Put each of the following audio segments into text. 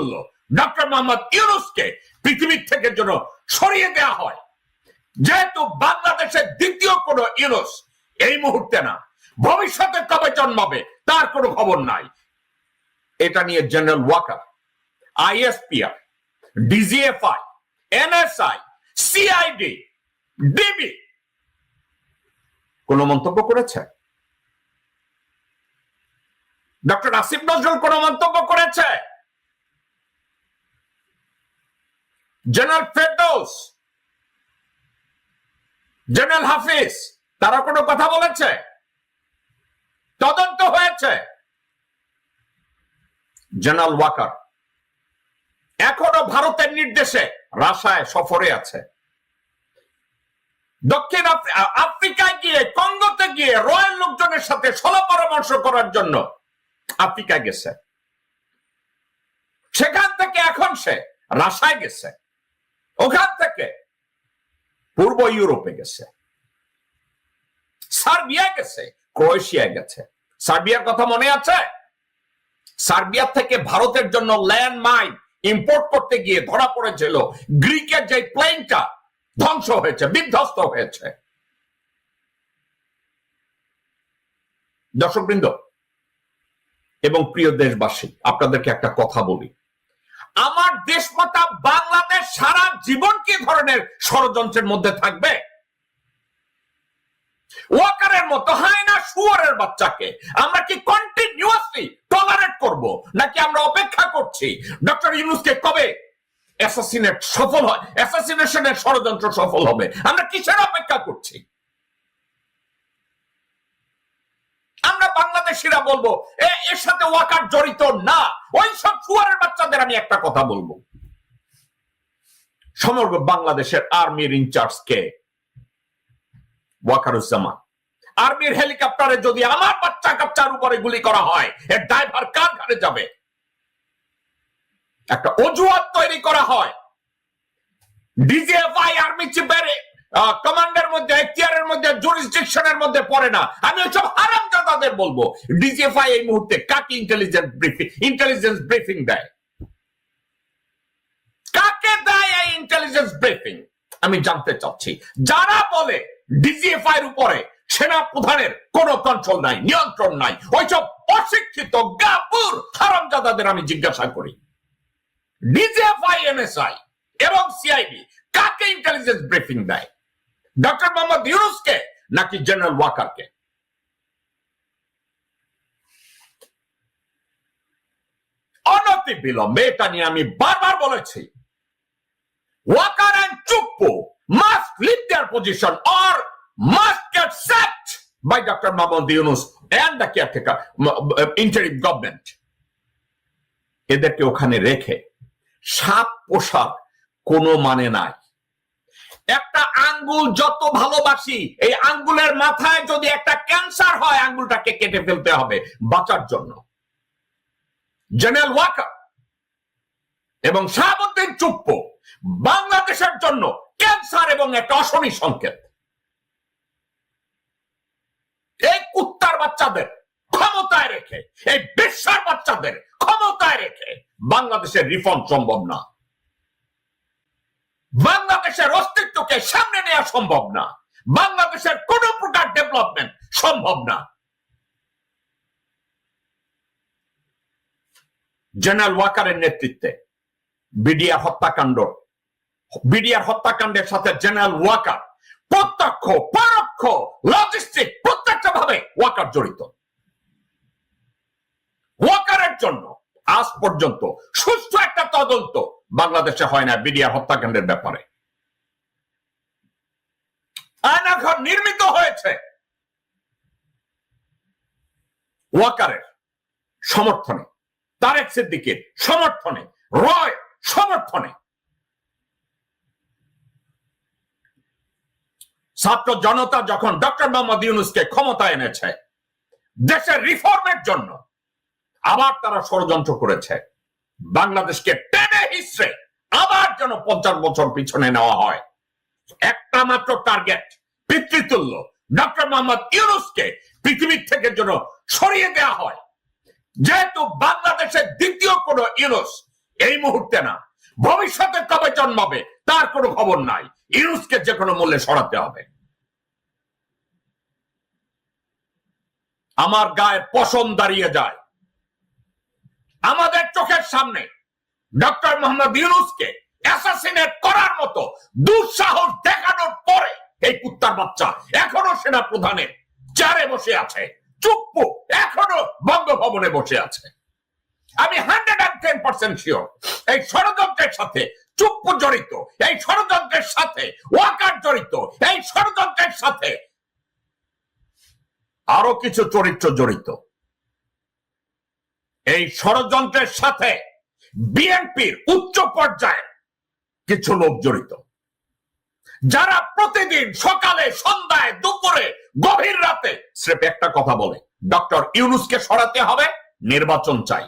পিতৃতুল্য doctor Mohammad ইউনুসকে পৃথিবীর থেকে যেন সরিয়ে দেওয়া হয়। যেহেতু বাংলাদেশের দ্বিতীয় কোন ইউনুস এই মুহূর্তে না, ভবিষ্যতে কবে জন্মাবে তার কোনো খবর নাই। এটা নিয়ে general Waker, ISPR, DGFI, NSI, CID, DB কোন মন্তব্য করেছে? ডক্টর আসিফ নজরুল কোন মন্তব্য করেছে? জেনারেল ফেরদৌস, জেনারেল হাফিজ, তারা কোনো কথা বলেছে? তদন্ত হয়েছে। জেনারেল ওয়াকার, এখনও ভারতের নির্দেশে রাশায় সফরে আছে। দক্ষিণ আফ্রিকায় গিয়ে, কঙ্গোতে গিয়ে রয়্যাল লোকজনের সাথে সলা পরামর্শ করার জন্য আফ্রিকায় গেছে। সেখান থেকে এখন সে রাশায় গেছে। ওখান থেকে পূর্ব ইউরোপে গেছে। সার্বিয়া গেছে, ক্রোয়েশিয়া গেছে। সার্বিয়ার কথা মনে আছে? সার্বিয়া থেকে ভারতের জন্য ল্যান্ড মাইন ইম্পোর্ট করতে গিয়ে ধরা পড়েছিল। গ্রিকের যে প্লেনটা ধ্বংস হয়েছে, বিধ্বস্ত হয়েছে। দর্শকবৃন্দ এবং প্রিয় দেশবাসী, আপনাদেরকে একটা কথা বলি। আমার দেশমাতা বাংলাদেশ সারা জীবন কি ধরনের ষড়যন্ত্রের মধ্যে থাকবে? ওয়াকারের মতো হয় না শুয়ারের বাচ্চাকে? আমরা কি কন্টিনিউয়াসলি টলারেট করব? নাকি আমরা অপেক্ষা করছি? ডক্টর ইউনুসকে কবে অ্যাসাসিনেট সফল হয়? অ্যাসাসিনেশনের ষড়যন্ত্র সফল হবে? আমরা কিসের অপেক্ষা করছি আমরা বাংলাদেশিরা বলব এর সাথে ওয়াকার জড়িত না। ওই সব শুয়ারের বাচ্চাদের আমি একটা কথা বলব। সমগ্র বাংলাদেশের আর্মির ইনচার্জ কে? ওয়াকারুজ্জামান। আর্মির হেলিকপ্টারে যদি আমার বাচ্চা কাচ্চার উপরে গুলি করা হয়, এর ড্রাইভার কার ঘাড়ে যাবে? একটা অজুহাত তৈরি করা হয়। ডিজিএফআই আর্মি চিফের কমান্ডের মধ্যে, এখতিয়ারের মধ্যে জুরিসডিকশনের মধ্যে পড়ে না। আমি ওইসব হারামজাদাদের বলব। ডিজিএফআই এই মুহূর্তে কাকে ইন্টেলিজেন্স ব্রিফিং ইন্টেলিজেন্স ব্রিফিং দেয়? কাকে দেয় এই ইন্টেলিজেন্স ব্রিফিং আমি জানতে চাচ্ছি। যারা বলে ডিজিএফআই এর উপরে সেনা প্রধানের কোন কন্ট্রোল নাই, নিয়ন্ত্রণ নাই, ওইসব অশিক্ষিত গাপুর হারামজাদাদের আমি জিজ্ঞাসা করি। ডিজিএফআই এনএসআই এবং সিআইডি কাকে ইন্টেলিজেন্স ব্রিফিং দেয়? ডক্টর মোহাম্মদ ইউনুসকে নাকি জেনারেল ওয়াকারকে অনতি বিলম্বে এটা নিয়ে আমি বারবার বলেছি। Waker and Chuppu must leave their position or must get set by doctor Mohammad Yunus and the caretaker interim government এদেরকে ওখানে রেখে সাপ পোশাক কোনো মানে নাই। একটা আঙ্গুল যত ভালোবাসি, এই আঙ্গুলের মাথায় যদি একটা ক্যান্সার হয়, আঙ্গুলটাকে কেটে ফেলতে হবে বাঁচার জন্য। জেনারেল ওয়াকার এবং শাহাবুদ্দিন চুপ্প বাংলাদেশের জন্য ক্যান্সার এবং একটা অশনি সংকেত। এই কুত্তার বাচ্চাদের ক্ষমতায় রেখে, এই বিশ্বের বাচ্চাদের ক্ষমতায় রেখে বাংলাদেশের রিফর্ম সম্ভব না। বাংলাদেশের অস্তিত্বকে সামনে নেওয়া সম্ভব না। বাংলাদেশের কোন প্রকার ডেভেলপমেন্ট সম্ভব না। জেনারেল ওয়াকারের নেতৃত্বে বিডিআর হত্যাকাণ্ড। বিডিআর হত্যাকাণ্ডের সাথে জেনারেল ওয়াকার প্রত্যক্ষ, পরোক্ষ লজিস্টিক প্রত্যেকটা ভাবে ওয়াকার জড়িত ওয়াকারের জন্য আজ পর্যন্ত বাংলাদেশে হয় না বিডিআর হত্যাকাণ্ডের ব্যাপারে। আয়নাঘর নির্মিত হয়েছে। ওয়াকারের সমর্থনে, তারেক সিদ্দিকের সমর্থনে, রয় সমর্থনে। ছাত্র জনতা যখন ডক্টর মোহাম্মদ ইউনুসকে ক্ষমতা এনেছে, দেশের রিফর্মের জন্য আবার তারা ষড়যন্ত্র করেছে। বাংলাদেশকে হিসড়ে আবার যেন পঞ্চাশ বছর পিছনে নেওয়া হয়। একটা মাত্র টার্গেট পিতৃতুল্য। ডক্টর মোহাম্মদ ইউনুসকে পৃথিবীর থেকে যেন সরিয়ে দেওয়া হয়। যেহেতু বাংলাদেশের দ্বিতীয় কোন ইউনুস এই মুহূর্তে না, ভবিষ্যতে কবে জন্মাবে তার কোনো খবর নাই। ইউনুসকে যে কোনো মূল্যে সরাতে হবে। আমার গায়ে পশম দাঁড়িয়ে যায়। আমাদের চোখের সামনে ডক্টর মোহাম্মদ ইউনুসকে অ্যাসাসিনেট করার মতো দুঃসাহস দেখানোর পরে এই কুত্তার বাচ্চা এখনও সেনা প্রধানের চারে বসে আছে, চুপ্পু এখনও বঙ্গভবনে বসে আছে। আমি hundred and ten percent sure এই ষড়যন্ত্রের সাথে চুপ্পু জড়িত, এই ষড়যন্ত্রের সাথে ওয়াকার জড়িত, এই ষড়যন্ত্রের সাথে আরও কিছু চরিত্র জড়িত। এই ষড়যন্ত্রের সাথে বিএনপির উচ্চ পর্যায়ে কিছু লোক জড়িত। যারা প্রতিদিন সকালে, সন্ধ্যায়, দুপুরে, গভীর রাতে স্রেফ একটা কথা বলে, ডক্টর ইউনুসকে সরাতে হবে, নির্বাচন চাই।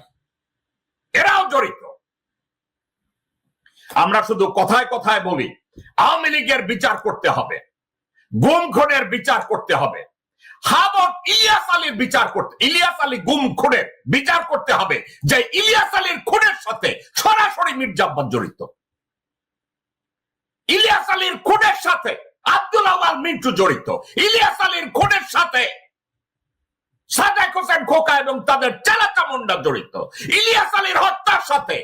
এরাও জড়িত। আমরা শুধু কথায় কথায় বলি, আওয়ামী লীগের বিচার করতে হবে গুম খুনের বিচার করতে হবে। হাবত ইলিয়াস আলীর বিচার করতে, ইলিয়াস আলী গুম বিচার করতে হবে, যে ইলিয়াস আলীর সাথে সরাসরি মির্জাব্বাদ জড়িত। ইলিয়াস আলীর সাথে আব্দুল আওয়াল মিন্টু জড়িত। ইলিয়াস আলীর খুনের সাথে সাদেক হোসেন খোকা এবং তাদের চালাচা মুন্ডা জড়িত। ইলিয়াস আলীর হত্যার সাথে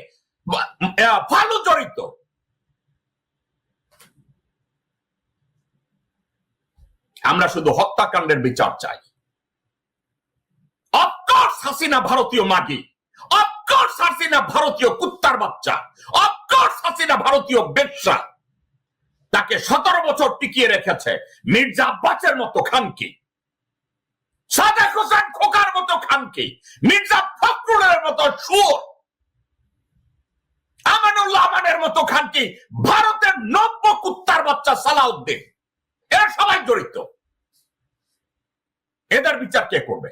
ফালু জড়িত। আমরা শুধু হত্যাকাণ্ডের বিচার চাই। হাসিনা ভারতীয় মাগি। অফকোর্স হাসিনা ভারতীয় কুত্তার বাচ্চা। অফকোর্স হাসিনা ভারতীয় বেশ্যা। তাকে সতেরো বছর টিকিয়ে রেখেছে মির্জা আব্বাসের মতো খানকি। সাদেক হোসেন খোকার মতো খানকি। মির্জা ফখরুলের মতো সুর আমানুল্লাহ আমানের মতো খানকি। ভারতের নব্য কুত্তার বাচ্চা সালাউদ্দিন। সবাই জড়িত। এদের বিচার কে করবে?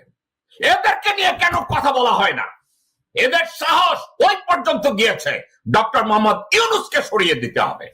এদেরকে নিয়ে কেন কথা বলা হয় না? এদের সাহস ওই পর্যন্ত গিয়েছে। ডক্টর মোহাম্মদ ইউনুসকে সরিয়ে দিতে হবে।